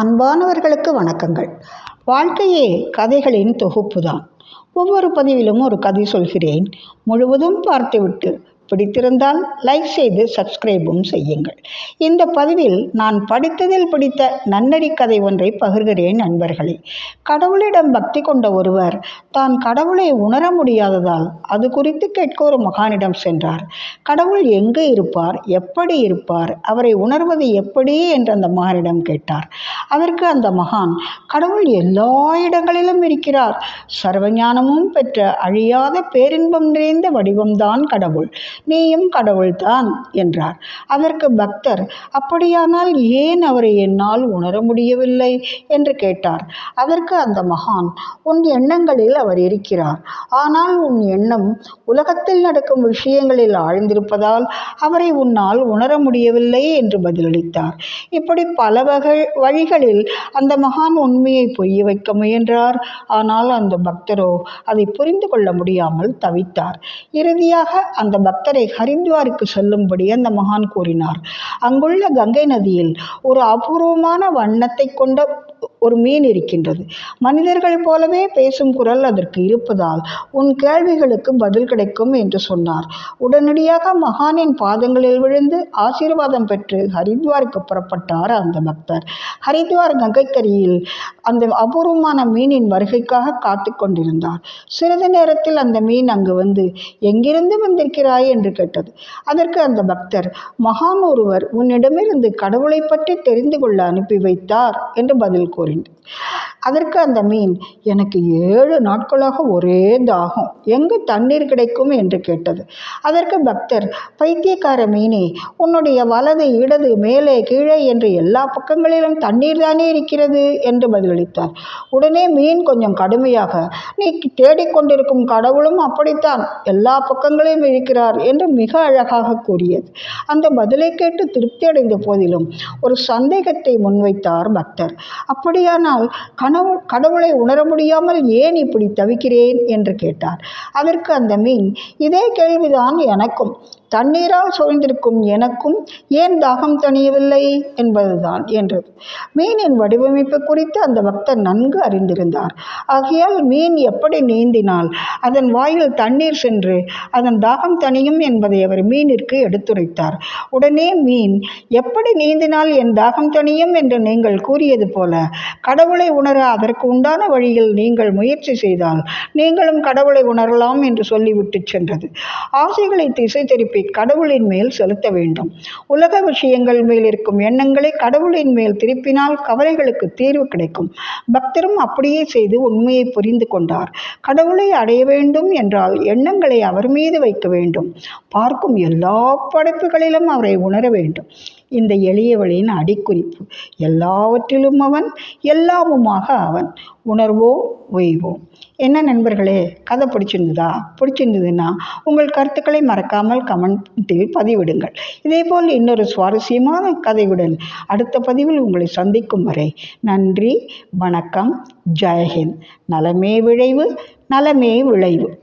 அன்பானவர்களுக்கு வணக்கங்கள். வாழ்க்கையே கதைகளின் தொகுப்பு தான் ஒவ்வொரு பதிவிலும் ஒரு கதை சொல்கிறேன். முழுவதும் பார்த்துவிட்டு பிடித்திருந்தால் லைக் செய்து சப்ஸ்கிரைபும் செய்யுங்கள். இந்த பதிவில் நான் படித்ததில் பிடித்த நன்னடி கதை ஒன்றை பகிர்கிறேன் நண்பர்களே. கடவுளிடம் பக்தி கொண்ட ஒருவர் தான் கடவுளை உணர முடியாததால் அது குறித்து கேட்க ஒரு மகானிடம் சென்றார். கடவுள் எங்கே இருப்பார் எப்படி இருப்பார் அவரை உணர்வது எப்படி என்று அந்த மகானிடம் கேட்டார். அதற்கு அந்த மகான் கடவுள் எல்லா இடங்களிலும் இருக்கிறார். சர்வஞானமும் பெற்ற அழியாத பேரின்பம் நிறைந்த வடிவம்தான் கடவுள். நீயும் கடவுள்தான் என்றார். அதற்கு பக்தர் அப்படியானால் ஏன் அவரை என்னால் உணர முடியவில்லை? என்று கேட்டார். அதற்கு அந்த மகான் உன் எண்ணங்களில் அவர் இருக்கிறார். ஆனால் உன் எண்ணம் உலகத்தில் நடக்கும் விஷயங்களில் ஆழ்ந்திருப்பதால் அவரை உன்னால் உணர முடியவில்லை என்று பதிலளித்தார். இப்படி பல வகை வழிகளில் அந்த மகான் உண்மையை பொய்ய வைக்க முயன்றார். ஆனால் அந்த பக்தரோ அதை புரிந்து கொள்ள முடியாமல் தவித்தார். இறுதியாக அந்த பக்தர் ஹரித்வாருக்கு செல்லும்படி அந்த மகான் கூறினார். அங்குள்ள கங்கை நதியில் ஒரு அபூர்வமான வண்ணத்தை கொண்ட ஒரு மீன் இருக்கின்றது. மனிதர்கள் போலவே பேசும் குரல் அதற்கு இருப்பதால் உன் கேள்விகளுக்கு பதில் கிடைக்கும் என்று சொன்னார். உடனடியாக மகானின் பாதங்களில் விழுந்து ஆசீர்வாதம் பெற்று ஹரித்வாருக்கு புறப்பட்டார் அந்த பக்தர். ஹரித்வார் கங்கைக்கரியில் அந்த அபூர்வமான மீனின் வருகைக்காக காத்து கொண்டிருந்தார். சிறிது நேரத்தில் அந்த மீன் அங்கு வந்து எங்கிருந்து வந்திருக்கிறாய்? என்று கேட்டது. அதற்கு அந்த பக்தர் மகான் ஒருவர் உன்னிடமிருந்து கடவுளை பற்றி தெரிந்து கொள்ள அனுப்பி வைத்தார் என்று பதில் கூறினார். point. அதற்கு அந்த மீன் எனக்கு ஏழு நாட்களாக ஒரே தாகம் எங்கு தண்ணீர் கிடைக்கும்? என்று கேட்டது. அதற்கு பக்தர் பைத்தியக்கார மீனே உன்னுடைய வலது இடது மேலே கீழே என்று எல்லா பக்கங்களிலும் தண்ணீர் தானே இருக்கிறது? என்று பதிலளித்தார். உடனே மீன் கொஞ்சம் கடுமையாக நீ தேடிக்கொண்டிருக்கும் கடவுளும் அப்படித்தான். எல்லா பக்கங்களிலும் இருக்கிறார் என்று மிக அழகாக கூறியது. அந்த பதிலை கேட்டு திருப்தி அடைந்த போதிலும் ஒரு சந்தேகத்தை முன்வைத்தார் பக்தர். அப்படியானால் கனவு கடவுளை உணர முடியாமல் ஏன் இப்படி தவிக்கிறேன்? என்று கேட்டார். அதற்கு அந்த மீன் இதே கேள்விதான் எனக்கும். தண்ணீரால் சூழ்ந்திருக்கும் எனக்கும் ஏன் தாகம் தணியவில்லை என்பதுதான் என்றது. மீனின் வடிவமைப்பு குறித்து அந்த பக்தர் நன்கு அறிந்திருந்தார். ஆகையால் மீன் எப்படி நீந்தினால் அதன் வாயில் தண்ணீர் சென்று அதன் தாகம் தணியும் என்பதை அவர் மீனிற்கு எடுத்துரைத்தார். உடனே மீன் எப்படி நீந்தினால் என் தாகம் தணியும்? என்று நீங்கள் கூறியது போல கடவுளை உணர அதற்கு உண்டான வழியில் நீங்கள் முயற்சி செய்தால் நீங்களும் கடவுளை உணரலாம் என்று சொல்லிவிட்டு சென்றது. ஆசைகளை திசை திருப்பி கடவுளின் மேல் செலுத்த வேண்டும். உலக விஷயங்கள் மேல் இருக்கும் எண்ணங்களை கடவுளின் மேல் திருப்பினால் கவலைகளுக்கு தீர்வு கிடைக்கும். பக்தரும் அப்படியே செய்து உண்மையை புரிந்து கொண்டார். கடவுளை அடைய வேண்டும் என்றால் எண்ணங்களை அவர் மீது வைக்க வேண்டும். பார்க்கும் எல்லா படைப்புகளிலும் அவரை உணர வேண்டும். இந்த எளியவளின் அடிக்குறிப்பு எல்லாவற்றிலும் அவன் எல்லாமுமாக அவன். உணர்வோம் ஓய்வோம் என்ன நண்பர்களே கதை பிடிச்சிருந்ததா? பிடிச்சிருந்ததுன்னா உங்கள் கருத்துக்களை மறக்காமல் கமெண்டில் பதிவிடுங்கள். இதேபோல் இன்னொரு சுவாரஸ்யமான கதையுடன் அடுத்த பதிவில் உங்களை சந்திக்கும் வரை நன்றி வணக்கம் ஜெயஹிந்த். நலமே விளைவு நலமே விளைவு.